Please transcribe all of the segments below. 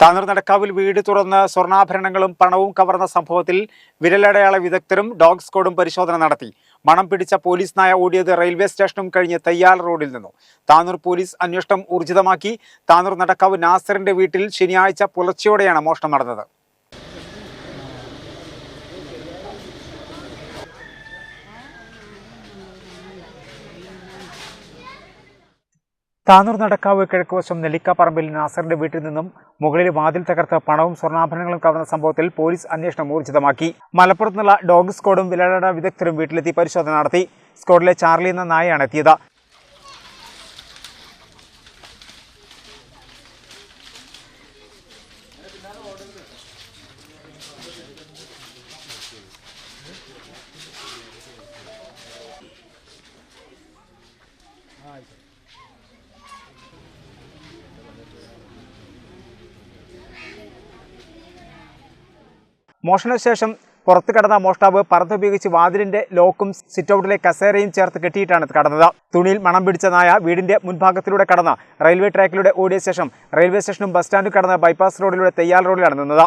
താനൂർ നടക്കാവിൽ വീട് തുറന്ന് സ്വർണാഭരണങ്ങളും പണവും കവർന്ന സംഭവത്തിൽ വിരലടയാള വിദഗ്ധരും ഡോഗ് സ്ക്വാഡും പരിശോധന നടത്തി. മണം പിടിച്ച പോലീസ് നായ ഓടിയത് റെയിൽവേ സ്റ്റേഷനും കഴിഞ്ഞ് തയ്യാൽ റോഡിൽ നിന്നു. താനൂർ പോലീസ് അന്വേഷണം ഊർജിതമാക്കി. താനൂർ നടക്കാവ് നാസറിന്റെ വീട്ടിൽ ശനിയാഴ്ച പുലർച്ചയോടെയാണ് മോഷണം നടന്നത്. താനൂർ നടക്കാവ് കിഴക്കുവശം നെല്ലിക്കാപ്പറമ്പിൽ നാസറിന്റെ വീട്ടിൽ നിന്നും മുകളിൽ വാതിൽ തകർത്ത് പണവും സ്വർണാഭരണങ്ങളും കവർന്ന സംഭവത്തിൽ പോലീസ് അന്വേഷണം ഊർജിതമാക്കി. മലപ്പുറത്ത് നിന്നുള്ള ഡോഗ് സ്ക്വാഡും വിലട വിദഗ്ധരും വീട്ടിലെത്തി പരിശോധന നടത്തി. സ്ക്വാഡിലെ ചാർലി എന്ന നായയാണ് എത്തിയത്. മോഷണശേഷം പുറത്തു കടന്ന മോഷ്ടാവ് പറത്തുപയോഗിച്ച് വാതിലിന്റെ ലോക്കും സിറ്റൗട്ടിലെ കസേരയും ചേർത്ത് കെട്ടിയിട്ടാണ് കടന്നത്. തുണിയിൽ മണം പിടിച്ച നായ വീടിന്റെ മുൻഭാഗത്തിലൂടെ കടന്ന റെയിൽവേ ട്രാക്കിലൂടെ ഓടിയ ശേഷം റെയിൽവേ സ്റ്റേഷനും ബസ് സ്റ്റാൻഡും കടന്ന ബൈപ്പാസ് റോഡിലൂടെ തെയ്യാൽ റോഡിലാണ് നിന്നത്.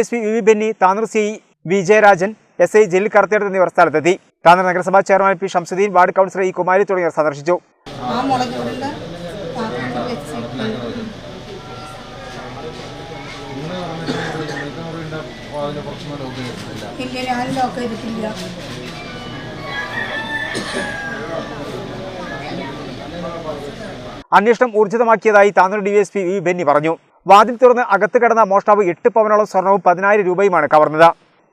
S P V V Benny Tanur C V Jayarajan S I Jaleel കർത്തിയെടുത്ത് എന്നിവർ സ്ഥലത്തെത്തി. താനൂർ നഗരസഭാ chairman P Shamsuddin ward councillor E Kumari തുടങ്ങിയവർ സന്ദർശിച്ചു. ഇല്ല ഞാൻ ലോക്ക് ചെയ്തിട്ടില്ല. അന്വേഷണം ഊർജിതമാക്കിയതായി താനൂർ ഡിവൈഎസ്പി വി ബെന്നി പറഞ്ഞു. വാതിൽ തുറന്ന് അകത്ത് കിടന്ന മോഷ്ടാവ് എട്ട് പവനോളം സ്വർണവും പതിനായിരം രൂപയുമാണ് കവർന്നത്.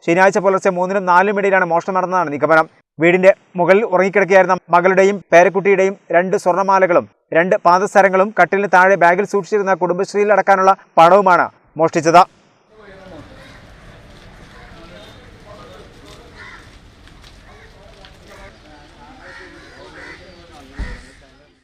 ശനിയാഴ്ച പുലർച്ചെ മൂന്നിനും നാലിനും ഇടയിലാണ് മോഷണം നടന്നതാണ് നിഗമനം. വീടിന്റെ മുകളിൽ ഉറങ്ങിക്കിടക്കുകയായിരുന്ന മകളുടെയും പേരക്കുട്ടിയുടെയും രണ്ട് സ്വർണമാലകളും രണ്ട് പാദസരങ്ങളും കട്ടിലിന് താഴെ ബാഗിൽ സൂക്ഷിച്ചിരുന്ന കുടുംബശ്രീയിൽ അടക്കാനുള്ള പണവുമാണ് മോഷ്ടിച്ചത്.